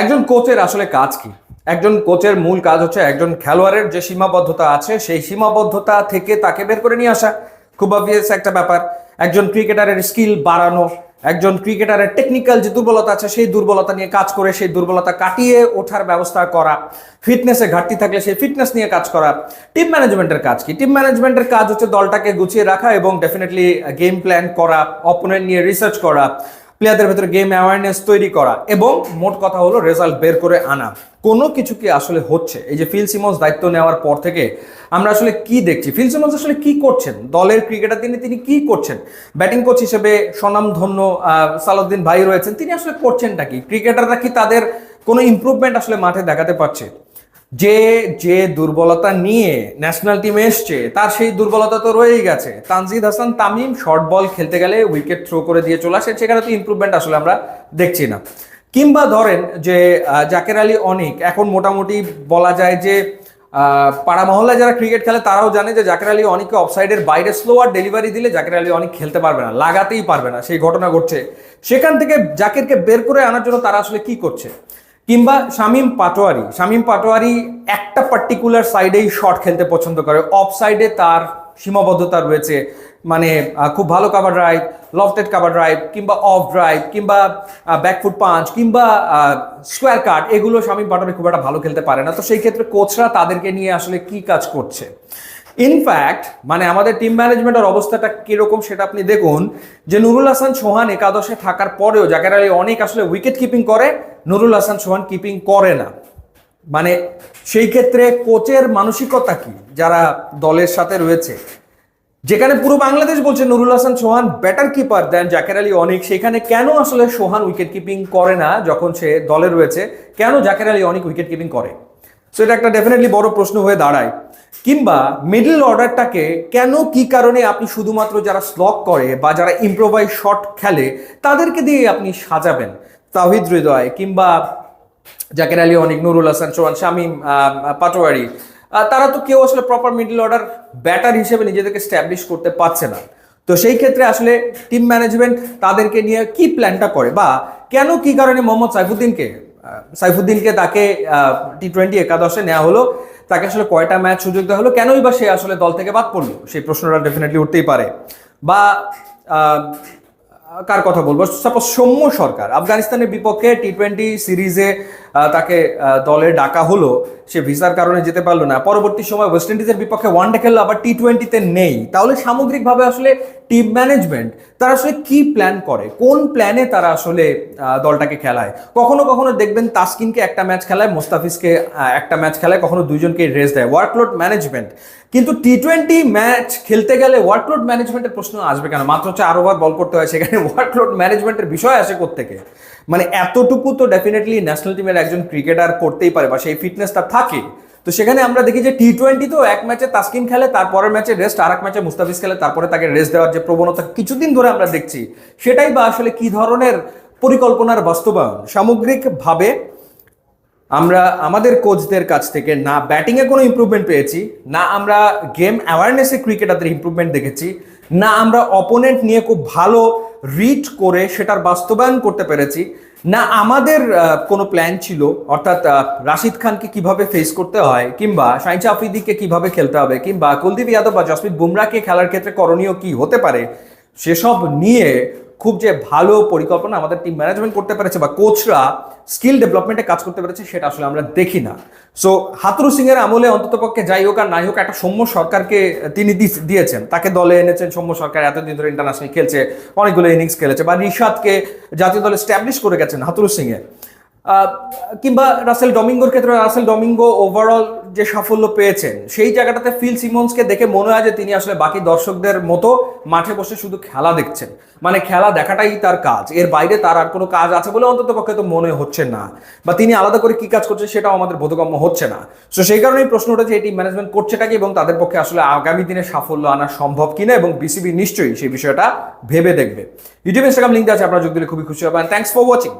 একজন কোচের আসলে কাজ কি? একজন কোচের মূল কাজ হচ্ছে একজন খেলোয়াড়ের যে সীমাবদ্ধতা আছে, সেই সীমাবদ্ধতা থেকে তাকে বের করে নিয়ে আসা। খুব অবভিয়াস একটা ব্যাপার। একজন ক্রিকেটারের স্কিল বাড়ানো, একজন ক্রিকেটারের টেকনিক্যাল যে দুর্বলতা আছে, সেই দুর্বলতা নিয়ে কাজ করে, সেই দুর্বলতা কাটিয়ে ওঠার ব্যবস্থা করা ফিটনেসে ঘাটতি থাকলে সেই ফিটনেস নিয়ে কাজ করা। টিম ম্যানেজমেন্টের কাজ কি? টিম ম্যানেজমেন্টের কাজ হচ্ছে দলটাকে গুছিয়ে রাখা এবং ডেফিনেটলি গেম প্ল্যান করা অপোনেন্ট নিয়ে রিসার্চ করা। প্লেয়ারদের ভেতরে গেম অ্যাওয়ারনেস তৈরি করা এবং মোট কথা হলো রেজাল্ট বের করে আনা। কোনো কিছু কি আসলে হচ্ছে? এই যে ফিল সিমন্স দায়িত্ব নেওয়ার পর থেকে আমরা আসলে কি দেখছি? ফিল সিমন্স আসলে কি করছেন? দলের ক্রিকেটার তিনি তিনি কি করছেন? ব্যাটিং কোচ হিসেবে স্বনামধন্য সালাউদ্দিন ভাই রয়েছেন। তিনি আসলে করছেনটা কি? ক্রিকেটাররা কি তাদের কোনো ইমপ্রুভমেন্ট আসলে মাঠে দেখাতে পারছে? যে যে দুর্বলতা নিয়ে ন্যাশনাল টিমে এসছে, তার সেই দুর্বলতা তো রয়েই গেছে। তানজিদ হাসান তামিম শর্ট বল খেলতে গেলে উইকেট থ্রো করে দিয়ে চলে আসে, সেখানে তো ইমপ্রুভমেন্ট আসলে আমরা দেখছি না। কিংবা ধরেন যে জাকের আলী অনিক, এখন মোটামুটি বলা যায় যে পাড়া মহল্লায় যারা ক্রিকেট খেলে, তারাও জানে যে জাকের আলী অনেককে অফসাইডের বাইরে স্লোয়ার ডেলিভারি দিলে জাকের আলী অনেক খেলতে পারবে না, লাগাতেই পারবে না, সেই ঘটনা ঘটছে। সেখান থেকে জাকিরকে বের করে আনার জন্য তারা আসলে কি করছে? কিংবা শামীম পাটোয়ারি শামীম পাটোয়ারি একটা পার্টিকুলার সাইডেই শট খেলতে পছন্দ করে। অফ সাইডে তার সীমাবদ্ধতা রয়েছে মানে খুব ভালো cover drive lofted cover drive কিংবা অফ ড্রাইভ কিংবা ব্যাকফুট পাঞ্চ কিংবা স্কোয়ার কাট এগুলো শামীম পাটোয়ারি খুব একটা ভালো খেলতে পারে না। তো সেই ক্ষেত্রে কোচরা তাদেরকে নিয়ে আসলে কি কাজ করছে? ইনফ্যাক্ট মানে আমাদের টিম ম্যানেজমেন্টের অবস্থাটা কীরকম সেটা আপনি দেখুন, যে নুরুল হাসান সোহান একাদশে থাকার পরেও জাকের আলী অনেক আসলে উইকেট কিপিং করে, নুরুল হাসান সোহান কিপিং করে না। মানে সেই ক্ষেত্রে কোচের মানসিকতা কি? যারা দলের সাথে রয়েছে। যেখানে পুরো বাংলাদেশ বলছে Nurul Hasan Sohan batter keeper then Jaker Ali অনেক, সেখানে কেন আসলে সোহান উইকেট কিপিং করে না যখন সে দলে রয়েছে? কেন জাকের আলী অনেক উইকেট কিপিং করে? সো এটা একটা ডেফিনেটলি বড় প্রশ্ন হয়ে দাঁড়ায়। কিংবা মিডল অর্ডারটাকে কেন, কি কারণে আপনি শুধুমাত্র যারা স্লক করে বা যারা ইম্প্রোভাইজ শট খেলে, তাদেরকে দিয়ে আপনি সাজাবেন? তাহিদ হৃদয় কিংবা জাকের আলী অনেক, নুরুল হাসান, সোহান, শামীম পাটোয়ারি তারা তো কেউ আসলে প্রপার মিডল অর্ডার ব্যাটার হিসেবে নিজেদেরকে স্ট্যাবলিশ করতে পারছে না। তো সেই ক্ষেত্রে আসলে টিম ম্যানেজমেন্ট তাদেরকে নিয়ে কি প্ল্যানটা করে বা কেন, কি কারণে মোহাম্মদ সাইফুদ্দিনকে সাইফুদ্দিনকে তাকে টি টোয়েন্টি একাদশে নেওয়া হলো। তাকে আসলে কয়টা ম্যাচ সুযোগ দেওয়া হলো? কেনই বা সে আসলে দল থেকে বাদ পড়ল? সেই প্রশ্নটা ডেফিনেটলি উঠতেই পারে। বা কার কথা বলব? সাপোজ সৌম্য সরকার, আফগানিস্তানের বিপক্ষে টি টোয়েন্টি সিরিজে তাকে দলে ডাকা হলো। সে ভিসার কারণে যেতে পারল না। পরবর্তী সময় ওয়েস্ট ইন্ডিজের বিপক্ষে ওয়ানডে খেললো, আবার টি টোয়েন্টিতে নেই। তাহলে সামগ্রিকভাবে আসলে টিম ম্যানেজমেন্ট তারা আসলে কি প্ল্যান করে? কোন প্ল্যানে তারা আসলে দলটাকে খেলায়? কখনো কখনো দেখবেন তাসকিনকে একটা ম্যাচ খেলায়, মোস্তাফিজকে একটা ম্যাচ খেলায়, কখনো দুইজনকে রেস্ট দেয়। ওয়ার্কলোড ম্যানেজমেন্ট কিন্তু টি টোয়েন্টি ম্যাচ খেলতে গেলে ওয়ার্কলোড ম্যানেজমেন্টের প্রশ্ন আসবে কেন? মাত্র আরও বার বল করতে হয়, সেখানে ওয়ার্কলোড ম্যানেজমেন্টের বিষয় আসে থেকে মানে এতটুকু তো ডেফিনেটলি ন্যাশনাল টিমের একজন ক্রিকেটার করতেই পারে বা সেই ফিটনেসটা থাকে। তো সেখানে আমরা দেখি যে টি টোয়েন্টি তো এক ম্যাচে তাসকিন খেলে, তারপরের ম্যাচে রেস্ট আর এক ম্যাচে মুস্তাফিজ খেলে, তারপরে তাকে রেস্ট দেওয়ার যে প্রবণতা কিছুদিন ধরে আমরা দেখছি, সেটাই বা আসলে কি ধরনের পরিকল্পনার বাস্তবায়ন? সামগ্রিকভাবে আমরা আমাদের কোচদের কাছ থেকে না ব্যাটিংয়ে কোনো ইমপ্রুভমেন্ট পেয়েছি, না আমরা গেম অ্যাওয়ারনেসে ক্রিকেটারদের ইমপ্রুভমেন্ট দেখেছি, না আমরা অপোনেন্ট নিয়ে খুব ভালো রিড করে সেটার বাস্তবায়ন করতে পেরেছি। না, আমাদের কোনো প্ল্যান ছিল, অর্থাৎ রাশিদ খানকে কীভাবে ফেস করতে হয়, কিংবা সাইন্স আফ্রিদিকে কীভাবে খেলতে হবে, কিংবা কুলদীপ যাদব বা জসপ্রীত বুমরাকে খেলার ক্ষেত্রে করণীয় কি হতে পারে, সেসব নিয়ে খুব যে ভালো পরিকল্পনা আমাদের টিম ম্যানেজমেন্ট করতে পেরেছে বা কোচরা স্কিল ডেভেলপমেন্টে কাজ করতে পেরেছে, সেটা আসলে আমরা দেখি না। সো হাতুরু সিং এর আমলে অন্ততপক্ষে যাই হোক আর নাই হোক, একটা সৌম্য সরকারকে তিনি দিয়েছেন। তাকে দলে এনেছেন সৌম্য সরকার, এতদিন ধরে ইন্টারন্যাশনাল খেলছে, অনেকগুলো ইনিংস খেলেছে বা রিশাদকে জাতীয় দলে স্ট্যাবলিশ করে গেছেন হাতুরু সিং কিংবা রাসেল ডমিঙ্গোর ক্ষেত্রে, রাসেল ডমিঙ্গো ওভারঅল যে সাফল্য পেয়েছেন, সেই জায়গাটাতে ফিল সিমন্সকে দেখে মনে হয় যে তিনি আসলে বাকি দর্শকদের মতো মাঠে বসে শুধু খেলা দেখছেন। মানে খেলা দেখাটাই তার কাজ। এর বাইরে তার আর কোনো কাজ আছে বলে অন্তত পক্ষে তো মনে হচ্ছে না। বা তিনি আলাদা করে কি কাজ করছেন সেটাও আমাদের বোধগম্য হচ্ছে না। তো সেই কারণেই প্রশ্নটা যে এটি ম্যানেজমেন্ট করছেটা কি এবং তাদের পক্ষে আসলে আগামী দিনে সাফল্য আনা সম্ভব কিনা এবং বিসিবি নিশ্চয়ই সেই বিষয়টা ভেবে দেখবে। ইউটিউব ইনস্টাগ্রাম লিঙ্ক আছে, আপনারা যোগ দিলে খুবই খুশি হবেন। Thanks for watching